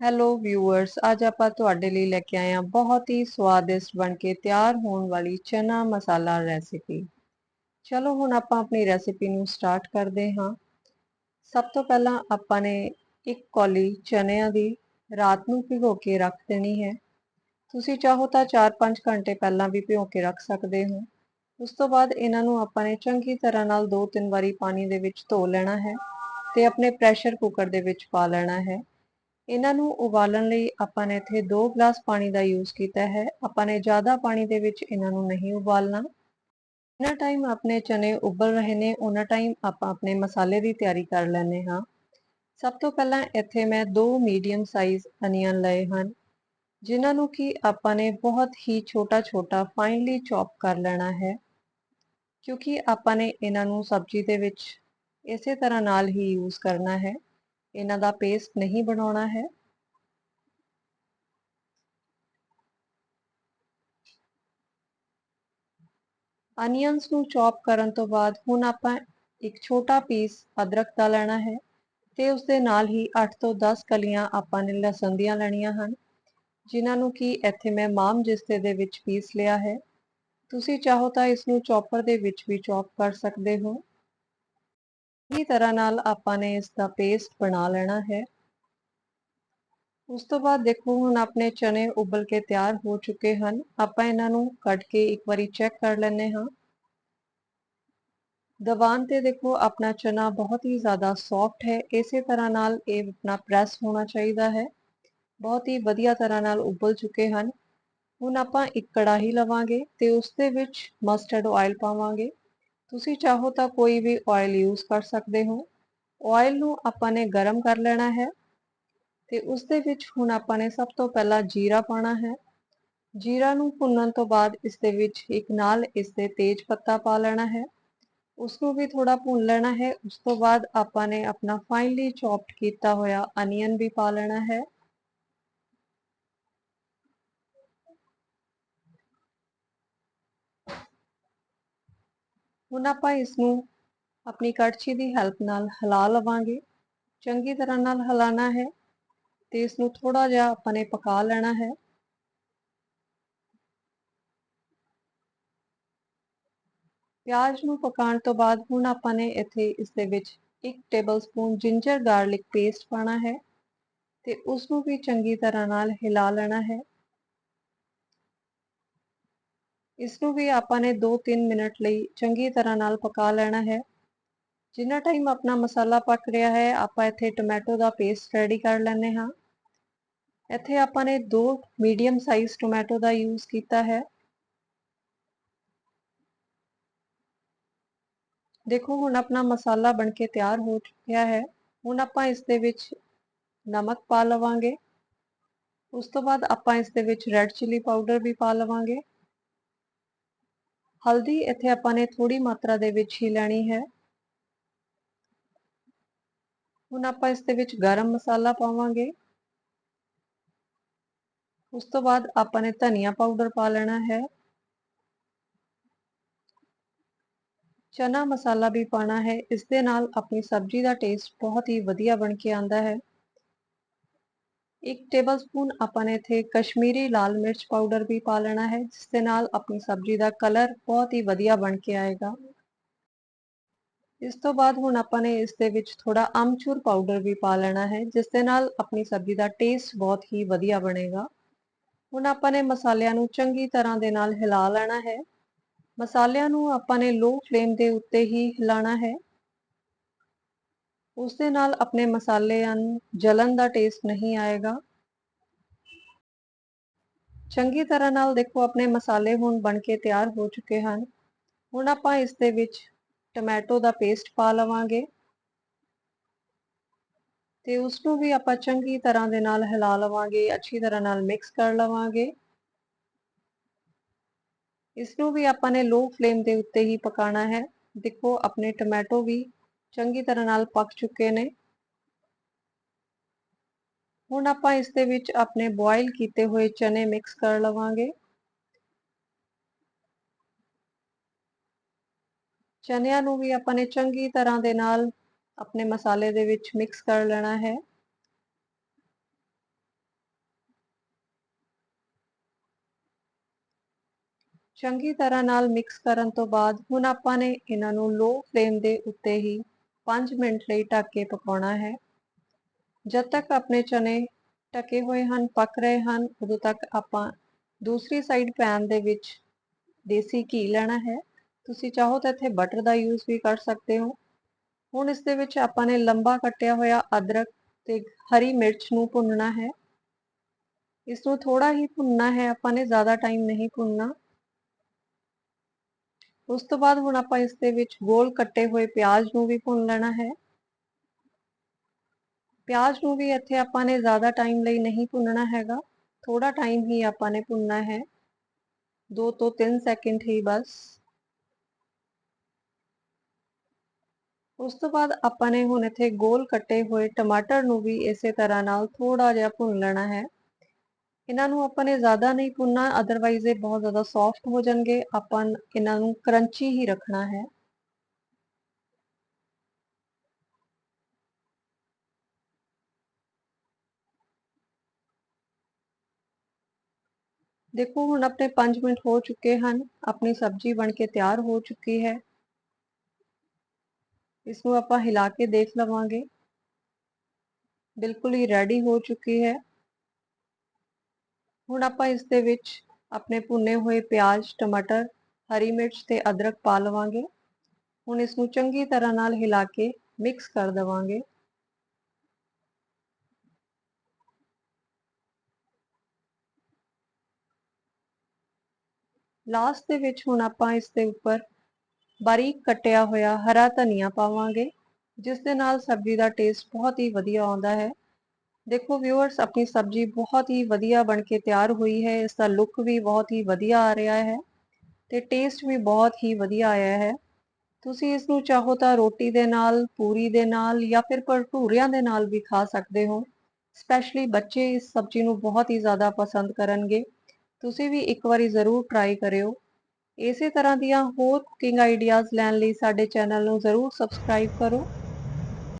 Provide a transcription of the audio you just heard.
Hello viewers ਅੱਜ ਆਪਾਂ ਤੁਹਾਡੇ ਲਈ ਲੈ ਕੇ ਆਏ ਹਾਂ ਬਹੁਤ ਹੀ ਸਵਾਦਿਸ਼ਟ ਬਣ ਕੇ ਤਿਆਰ ਹੋਣ ਵਾਲੀ ਚਨਾ ਮਸਾਲਾ ਰੈਸਿਪੀ ਚਲੋ ਹੁਣ ਆਪਾਂ ਆਪਣੀ ਰੈਸਿਪੀ ਨੂੰ ਸਟਾਰਟ ਕਰਦੇ ਹਾਂ। ਸਭ ਤੋਂ ਪਹਿਲਾਂ ਆਪਾਂ ਨੇ ਇੱਕ ਕੌਲੀ ਚਨਿਆਂ ਦੀ ਰਾਤ ਨੂੰ ਭਿਗੋ ਕੇ ਰੱਖ ਦੇਣੀ ਹੈ। ਤੁਸੀਂ ਚਾਹੋ ਤਾਂ 4-5 ਘੰਟੇ ਪਹਿਲਾਂ ਵੀ ਭਿਓ ਕੇ ਰੱਖ ਸਕਦੇ ਹੋ। ਉਸ ਤੋਂ ਬਾਅਦ ਇਹਨਾਂ ਨੂੰ ਆਪਾਂ ਨੇ ਚੰਗੀ ਤਰ੍ਹਾਂ ਨਾਲ 2-3 ਵਾਰੀ ਪਾਣੀ ਦੇ ਵਿੱਚ ਧੋ ਲੈਣਾ ਹੈ ਤੇ ਆਪਣੇ ਪ੍ਰੈਸ਼ਰ ਕੁੱਕਰ ਦੇ ਵਿੱਚ ਪਾ ਲੈਣਾ ਹੈ। ਇਹਨਾਂ ਨੂੰ ਉਬਾਲਣ ਲਈ ਆਪਾਂ ਨੇ ਇੱਥੇ 2 ਗਲਾਸ ਪਾਣੀ ਦਾ ਯੂਜ਼ ਕੀਤਾ ਹੈ। ਆਪਾਂ ਨੇ ਜ਼ਿਆਦਾ ਪਾਣੀ ਦੇ ਵਿੱਚ ਇਹਨਾਂ ਨੂੰ ਨਹੀਂ ਉਬਾਲਣਾ। ਜਿੰਨਾ ਟਾਈਮ ਆਪਣੇ ਚਨੇ ਉਬਲ ਰਹੇ ਨੇ ਉਹਨਾਂ ਟਾਈਮ ਆਪਾਂ ਆਪਣੇ ਮਸਾਲੇ ਦੀ ਤਿਆਰੀ ਕਰ ਲੈਣੇ ਹਾਂ। ਸਭ ਤੋਂ ਪਹਿਲਾਂ ਇੱਥੇ ਮੈਂ ਦੋ ਮੀਡੀਅਮ ਸਾਈਜ਼ ਅਨੀਅਨ ਲਏ ਹਨ, ਜਿਨ੍ਹਾਂ ਨੂੰ ਕਿ ਆਪਾਂ ਨੇ ਬਹੁਤ ਹੀ ਛੋਟਾ ਛੋਟਾ ਫਾਈਨਲੀ ਚੌਪ ਕਰ ਲੈਣਾ ਹੈ, ਕਿਉਂਕਿ ਆਪਾਂ ਨੇ ਇਹਨਾਂ ਨੂੰ ਸਬਜ਼ੀ ਦੇ ਵਿੱਚ ਇਸੇ ਤਰ੍ਹਾਂ ਨਾਲ ਹੀ ਯੂਜ਼ ਕਰਨਾ ਹੈ। ਇਹਨਾਂ ਦਾ ਪੇਸਟ ਨਹੀਂ ਬਣਾਉਣਾ ਹੈ। ਅਨੀਅਨਸ ਨੂੰ ਚੌਪ ਕਰਨ ਤੋਂ ਬਾਅਦ ਹੁਣ ਆਪਾਂ ਇੱਕ ਛੋਟਾ ਪੀਸ ਅਦਰਕ ਦਾ ਲੈਣਾ ਹੈ ਤੇ ਉਸ ਦੇ ਨਾਲ ਹੀ 8 ਤੋਂ 10 ਕਲੀਆਂ ਆਪਾਂ ਨੇ ਲਸਣ ਦੀਆਂ ਲੈਣੀਆਂ ਹਨ, ਜਿਨ੍ਹਾਂ ਨੂੰ ਕਿ ਇੱਥੇ ਮੈਂ ਮਾਮ ਜਿਸਤੇ ਦੇ ਵਿੱਚ ਪੀਸ ਲਿਆ ਹੈ। ਤੁਸੀਂ ਚਾਹੋ ਤਾਂ ਇਸ ਨੂੰ ਚੌਪਰ ਦੇ ਵਿੱਚ ਵੀ ਚੌਪ ਕਰ ਸਕਦੇ ਹੋ। ਇਸੇ ਤਰ੍ਹਾਂ ਨਾਲ ਆਪਾਂ ਨੇ ਇਸ ਦਾ ਪੇਸਟ ਬਣਾ ਲੈਣਾ ਹੈ? ਉਸ ਤੋਂ ਬਾਅਦ ਦੇਖੋ, ਹੁਣ ਆਪਣੇ ਚਨੇ ਉਬਲ ਕੇ ਤਿਆਰ ਹੋ ਚੁੱਕੇ ਹਨ। ਆਪਾਂ ਇਹਨਾਂ ਨੂੰ ਕੱਟ ਕੇ ਇੱਕ ਵਾਰੀ ਚੈੱਕ ਕਰ ਲੈਣੇ ਹਾਂ। ਦਬਾਨ ਤੇ ਦੇਖੋ, ਆਪਣਾ ਚਨਾ ਬਹੁਤ ਹੀ ਜ਼ਿਆਦਾ ਸੌਫਟ ਹੈ। ਇਸੇ ਤਰ੍ਹਾਂ ਨਾਲ ਇਹ ਆਪਣਾ ਪ੍ਰੈਸ ਹੋਣਾ ਚਾਹੀਦਾ ਹੈ। ਬਹੁਤ ਹੀ ਵਧੀਆ ਤਰ੍ਹਾਂ ਨਾਲ ਉਬਲ ਚੁੱਕੇ ਹਨ। ਹੁਣ ਆਪਾਂ ਇੱਕ ਕੜਾਹੀ ਲਵਾਂਗੇ ਤੇ ਉਸ ਦੇ ਵਿੱਚ ਮਸਟਰਡ ਆਇਲ ਪਾਵਾਂਗੇ। ਤੁਸੀਂ ਚਾਹੋ ਤਾਂ ਕੋਈ ਵੀ ਆਇਲ ਯੂਜ਼ ਕਰ ਸਕਦੇ ਹੋ। ਆਇਲ ਨੂੰ ਆਪਾਂ ਨੇ ਗਰਮ ਕਰ ਲੈਣਾ ਹੈ ਤੇ ਉਸ ਦੇ ਵਿੱਚ ਹੁਣ ਆਪਾਂ ਨੇ ਸਭ ਤੋਂ ਪਹਿਲਾਂ ਜੀਰਾ ਪਾਣਾ ਹੈ। ਜੀਰਾ ਨੂੰ ਭੁੰਨਣ ਤੋਂ ਬਾਅਦ ਇਸ ਦੇ ਵਿੱਚ ਇੱਕ ਨਾਲ ਇਸ ਦੇ ਤੇਜ ਪੱਤਾ ਪਾ ਲੈਣਾ ਹੈ। ਉਸ ਨੂੰ ਵੀ ਥੋੜਾ ਭੁੰਨ ਲੈਣਾ ਹੈ। ਉਸ ਤੋਂ ਬਾਅਦ ਆਪਾਂ ਨੇ ਆਪਣਾ ਫਾਈਨਲੀ ਚੌਪਡ ਕੀਤਾ ਹੋਇਆ ਅਨੀਅਨ ਵੀ ਪਾ ਲੈਣਾ ਹੈ। ਹੁਣ ਆਪਾਂ ਇਸ ਨੂੰ ਆਪਣੀ ਕੜਛੀ ਦੀ ਹੈਲਪ ਨਾਲ ਹਿਲਾ ਲਵਾਂਗੇ। ਚੰਗੀ ਤਰ੍ਹਾਂ ਨਾਲ ਹਿਲਾਣਾ ਹੈ ਤੇ ਇਸ ਨੂੰ ਥੋੜਾ ਜਿਹਾ ਆਪਾਂ ਨੇ ਪਕਾ ਲੈਣਾ ਹੈ। ਪਿਆਜ਼ ਨੂੰ ਪਕਾਉਣ ਤੋਂ ਬਾਅਦ ਹੁਣ ਆਪਾਂ ਨੇ ਇੱਥੇ ਇਸ ਦੇ ਵਿੱਚ 1 ਟੇਬਲਸਪੂਨ ਜਿੰਜਰ ਗਾਰਲਿਕ ਪੇਸਟ ਪਾਣਾ ਹੈ ਤੇ ਉਸ ਨੂੰ ਵੀ ਚੰਗੀ ਤਰ੍ਹਾਂ ਨਾਲ ਹਿਲਾ ਲੈਣਾ ਹੈ। ਇਸ ਨੂੰ ਵੀ ਆਪਾਂ ਨੇ 2-3 ਮਿੰਟ ਲਈ ਚੰਗੀ ਤਰ੍ਹਾਂ ਨਾਲ ਪਕਾ ਲੈਣਾ ਹੈ। ਜਿੰਨਾ ਟਾਈਮ ਆਪਣਾ ਮਸਾਲਾ ਪੱਕ ਰਿਹਾ ਹੈ, ਆਪਾਂ ਇੱਥੇ ਟੋਮੈਟੋ ਦਾ ਪੇਸਟ ਰੈਡੀ ਕਰ ਲੈਣੇ ਹਾਂ। ਇੱਥੇ ਆਪਾਂ ਨੇ ਦੋ ਮੀਡੀਅਮ ਸਾਈਜ਼ ਟੋਮੈਟੋ ਦਾ ਯੂਜ਼ ਕੀਤਾ ਹੈ। ਦੇਖੋ, ਹੁਣ ਆਪਣਾ ਮਸਾਲਾ ਬਣ ਕੇ ਤਿਆਰ ਹੋ ਚੁੱਕਿਆ ਹੈ। ਹੁਣ ਆਪਾਂ ਇਸ ਦੇ ਵਿੱਚ ਨਮਕ ਪਾ ਲਵਾਂਗੇ। ਉਸ ਤੋਂ ਬਾਅਦ ਆਪਾਂ ਇਸ ਦੇ ਵਿੱਚ ਰੈੱਡ ਚਿੱਲੀ ਪਾਊਡਰ ਵੀ ਪਾ ਲਵਾਂਗੇ। ਹਲਦੀ ਇੱਥੇ ਆਪਾਂ ਨੇ ਥੋੜੀ ਮਾਤਰਾ ਦੇ ਵਿੱਚ ਹੀ ਲੈਣੀ ਹੈ। ਹੁਣ ਆਪਾਂ ਇਸ ਦੇ ਵਿੱਚ ਗਰਮ ਮਸਾਲਾ ਪਾਵਾਂਗੇ। ਉਸ ਤੋਂ ਬਾਅਦ ਆਪਾਂ ਨੇ ਧਨੀਆ ਪਾਊਡਰ ਪਾ ਲੈਣਾ ਹੈ। ਚਨਾ ਮਸਾਲਾ ਵੀ ਪਾਣਾ ਹੈ। ਇਸ ਦੇ ਨਾਲ ਆਪਣੀ ਸਬਜ਼ੀ ਦਾ ਟੇਸਟ ਬਹੁਤ ਹੀ ਵਧੀਆ ਬਣ ਕੇ ਆਂਦਾ ਹੈ। ਇੱਕ ਟੇਬਲਸਪੂਨ ਆਪਾਂ ਨੇ ਇੱਥੇ ਕਸ਼ਮੀਰੀ ਲਾਲ ਮਿਰਚ ਪਾਊਡਰ ਵੀ ਪਾ ਲੈਣਾ ਹੈ, ਜਿਸ ਦੇ ਨਾਲ ਆਪਣੀ ਸਬਜ਼ੀ ਦਾ ਕਲਰ ਬਹੁਤ ਹੀ ਵਧੀਆ ਬਣ ਕੇ ਆਏਗਾ। ਇਸ ਤੋਂ ਬਾਅਦ ਹੁਣ ਆਪਾਂ ਨੇ ਇਸ ਦੇ ਵਿੱਚ ਥੋੜਾ ਅਮਚੂਰ ਪਾਊਡਰ ਵੀ ਪਾ ਲੈਣਾ ਹੈ, ਜਿਸ ਦੇ ਨਾਲ ਆਪਣੀ ਸਬਜ਼ੀ ਦਾ ਟੇਸਟ ਬਹੁਤ ਹੀ ਵਧੀਆ ਬਣੇਗਾ। ਹੁਣ ਆਪਾਂ ਨੇ ਮਸਾਲਿਆਂ ਨੂੰ ਚੰਗੀ ਤਰ੍ਹਾਂ ਦੇ ਨਾਲ ਹਿਲਾ ਲੈਣਾ ਹੈ। ਮਸਾਲਿਆਂ ਨੂੰ ਆਪਾਂ ਨੇ ਲੋ ਫਲੇਮ ਦੇ ਉੱਤੇ ਹੀ ਹਿਲਾਣਾ ਹੈ। ਉਸ ਦੇ ਨਾਲ ਆਪਣੇ ਮਸਾਲੇ ਹਨ ਜਲਨ ਦਾ ਟੇਸਟ ਨਹੀਂ ਆਏਗਾ। ਚੰਗੀ ਤਰ੍ਹਾਂ ਨਾਲ ਦੇਖੋ, ਆਪਣੇ ਮਸਾਲੇ ਹੁਣ ਬਣ ਕੇ ਤਿਆਰ ਹੋ ਚੁੱਕੇ ਹਨ। ਹੁਣ ਆਪਾਂ ਇਸ ਦੇ ਵਿੱਚ ਟੋਮੈਟੋ ਦਾ ਪੇਸਟ ਪਾ ਲਵਾਂਗੇ ਤੇ ਉਸ ਨੂੰ ਵੀ ਆਪਾਂ ਚੰਗੀ ਤਰ੍ਹਾਂ ਦੇ ਨਾਲ ਹਿਲਾ ਲਵਾਂਗੇ, ਅੱਛੀ ਤਰ੍ਹਾਂ ਨਾਲ ਮਿਕਸ ਕਰ ਲਵਾਂਗੇ। ਇਸ ਨੂੰ ਵੀ ਆਪਾਂ ਨੇ ਲੋ ਫਲੇਮ ਦੇ ਉੱਤੇ ਹੀ ਪਕਾਣਾ ਹੈ। ਦੇਖੋ, ਆਪਣੇ ਟੋਮੈਟੋ ਵੀ ਚੰਗੀ ਤਰ੍ਹਾਂ ਨਾਲ ਪੱਕ ਚੁੱਕੇ ਨੇ। ਹੁਣ ਆਪਾਂ ਇਸ ਦੇ ਵਿੱਚ ਆਪਣੇ ਬੋਇਲ ਕੀਤੇ ਹੋਏ ਚਨੇ ਮਿਕਸ ਕਰ ਲਵਾਂਗੇ। ਚਨਿਆਂ ਨੂੰ ਵੀ ਆਪਾਂ ਨੇ ਚੰਗੀ ਤਰ੍ਹਾਂ ਦੇ ਨਾਲ ਆਪਣੇ ਮਸਾਲੇ ਦੇ ਵਿੱਚ ਮਿਕਸ ਕਰ ਲੈਣਾ ਹੈ। ਚੰਗੀ ਤਰ੍ਹਾਂ ਨਾਲ ਮਿਕਸ ਕਰਨ ਤੋਂ ਬਾਅਦ ਹੁਣ ਆਪਾਂ ਨੇ ਇਹਨਾਂ ਨੂੰ ਲੋ ਫਲੇਮ ਦੇ ਉੱਤੇ ਹੀ 5 ਮਿੰਟ ਲਈ ਢੱਕ ਕੇ ਪਕਾਉਣਾ ਹੈ। ਜਦ ਤੱਕ ਆਪਣੇ ਚਨੇ ਟਕੇ ਹੋਏ ਹਨ, ਪੱਕ ਰਹੇ ਹਨ, ਉਦੋਂ ਤੱਕ ਆਪਾਂ ਦੂਸਰੀ ਸਾਈਡ ਪੈਨ ਦੇ ਵਿੱਚ ਦੇਸੀ ਘੀ ਲੈਣਾ ਹੈ। ਤੁਸੀਂ ਚਾਹੋ ਤਾਂ ਇੱਥੇ ਬਟਰ ਦਾ ਯੂਜ਼ ਵੀ ਕਰ ਸਕਦੇ ਹੋ। ਹੁਣ ਇਸ ਦੇ ਵਿੱਚ ਆਪਾਂ ਨੇ ਲੰਬਾ ਕੱਟਿਆ ਹੋਇਆ ਅਦਰਕ ਤੇ ਹਰੀ ਮਿਰਚ ਨੂੰ ਭੁੰਨਣਾ ਹੈ। ਇਸ ਨੂੰ ਥੋੜਾ ਹੀ ਭੁੰਨਣਾ ਹੈ, ਆਪਾਂ ਨੇ ਜ਼ਿਆਦਾ ਟਾਈਮ ਨਹੀਂ ਭੁੰਨਣਾ। ਉਸ ਤੋਂ ਬਾਅਦ ਹੁਣ ਆਪਾਂ ਇਸ ਦੇ ਵਿੱਚ ਗੋਲ ਕੱਟੇ ਹੋਏ ਪਿਆਜ਼ ਨੂੰ ਵੀ ਭੁੰਨ ਲੈਣਾ ਹੈ। ਪਿਆਜ਼ ਨੂੰ ਵੀ ਇੱਥੇ ਆਪਾਂ ਨੇ ਜ਼ਿਆਦਾ ਟਾਈਮ ਲਈ ਨਹੀਂ ਭੁੰਨਣਾ ਹੈਗਾ। ਥੋੜਾ ਟਾਈਮ ਹੀ ਆਪਾਂ ਨੇ ਭੁੰਨਣਾ ਹੈ। 2 ਤੋਂ 3 ਸੈਕਿੰਡ ਹੀ ਬਸ। ਉਸ ਤੋਂ ਬਾਅਦ ਆਪਾਂ ਨੇ ਹੁਣ ਇੱਥੇ ਗੋਲ ਕੱਟੇ ਹੋਏ ਟਮਾਟਰ ਨੂੰ ਵੀ ਇਸੇ ਤਰ੍ਹਾਂ ਨਾਲ ਥੋੜਾ ਜਿਹਾ ਭੁੰਨ ਲੈਣਾ ਹੈ। ਇਹਨਾਂ ਨੂੰ ਆਪਾਂ ਨੇ ਜ਼ਿਆਦਾ ਨਹੀਂ ਭੁੰਨਣਾ ਅਦਰਵਾਈਜ਼ ਇਹ ਬਹੁਤ ਜ਼ਿਆਦਾ ਸੌਫਟ ਹੋ ਜਾਣਗੇ ਆਪਾਂ ਇਹਨਾਂ ਨੂੰ ਕਰੰਚੀ ਹੀ ਰੱਖਣਾ ਹੈ ਦੇਖੋ ਹੁਣ ਆਪਣੇ 5 ਮਿੰਟ ਹੋ ਚੁੱਕੇ ਹਨ ਆਪਣੀ ਸਬਜ਼ੀ ਬਣ ਕੇ ਤਿਆਰ ਹੋ ਚੁੱਕੀ ਹੈ ਇਸ ਨੂੰ ਆਪਾਂ ਹਿਲਾ ਕੇ ਦੇਖ ਲਵਾਂਗੇ ਬਿਲਕੁਲ ਹੀ ਰੈਡੀ ਹੋ ਚੁੱਕੀ ਹੈ ਹੁਣ ਆਪਾਂ ਇਸ ਦੇ ਵਿੱਚ ਆਪਣੇ ਭੁੰਨੇ ਹੋਏ ਪਿਆਜ਼, ਟਮਾਟਰ, ਹਰੀ ਮਿਰਚ ਤੇ ਅਦਰਕ ਪਾ ਲਵਾਂਗੇ। ਹੁਣ ਇਸ ਨੂੰ ਚੰਗੀ ਤਰ੍ਹਾਂ ਨਾਲ ਹਿਲਾ ਕੇ ਮਿਕਸ ਕਰ ਦਵਾਂਗੇ। ਲਾਸਟ ਦੇ ਵਿੱਚ ਹੁਣ ਆਪਾਂ ਇਸ ਦੇ ਉੱਪਰ ਬਾਰੀਕ ਕੱਟਿਆ ਹੋਇਆ ਹਰਾ ਧਨੀਆ ਪਾਵਾਂਗੇ, ਜਿਸ ਦੇ ਨਾਲ ਸਬਜ਼ੀ ਦਾ ਟੇਸਟ ਬਹੁਤ ਹੀ ਵਧੀਆ ਆਉਂਦਾ ਹੈ। ਦੇਖੋ ਵਿਊਅਰਸ ਆਪਣੀ ਸਬਜ਼ੀ ਬਹੁਤ ਹੀ ਵਧੀਆ ਬਣ ਕੇ ਤਿਆਰ ਹੋਈ ਹੈ ਇਸ ਦਾ ਲੁੱਕ ਵੀ ਬਹੁਤ ਹੀ ਵਧੀਆ ਆ ਰਿਹਾ ਹੈ ਤੇ ਟੇਸਟ ਵੀ ਬਹੁਤ ਹੀ ਵਧੀਆ ਆਇਆ ਹੈ। ਤੁਸੀਂ ਇਸ ਨੂੰ ਚਾਹੋ ਤਾਂ ਰੋਟੀ ਦੇ ਨਾਲ, ਪੂਰੀ ਦੇ ਨਾਲ ਜਾਂ ਫਿਰ ਭਟੂਰਿਆਂ ਦੇ ਨਾਲ ਵੀ ਖਾ ਸਕਦੇ ਹੋ। ਸਪੈਸ਼ਲੀ ਬੱਚੇ ਇਸ ਸਬਜ਼ੀ ਨੂੰ ਬਹੁਤ ਹੀ ਜ਼ਿਆਦਾ ਪਸੰਦ ਕਰਨਗੇ। ਤੁਸੀਂ ਵੀ ਇੱਕ ਵਾਰੀ ਜ਼ਰੂਰ ਟਰਾਈ ਕਰਿਓ। ਇਸੇ ਤਰ੍ਹਾਂ ਦੀਆਂ ਹੋਰ ਕੁਕਿੰਗ ਆਈਡੀਆਜ਼ ਲੈਣ ਲਈ ਸਾਡੇ ਚੈਨਲ ਨੂੰ ਜ਼ਰੂਰ ਸਬਸਕ੍ਰਾਈਬ ਕਰੋ।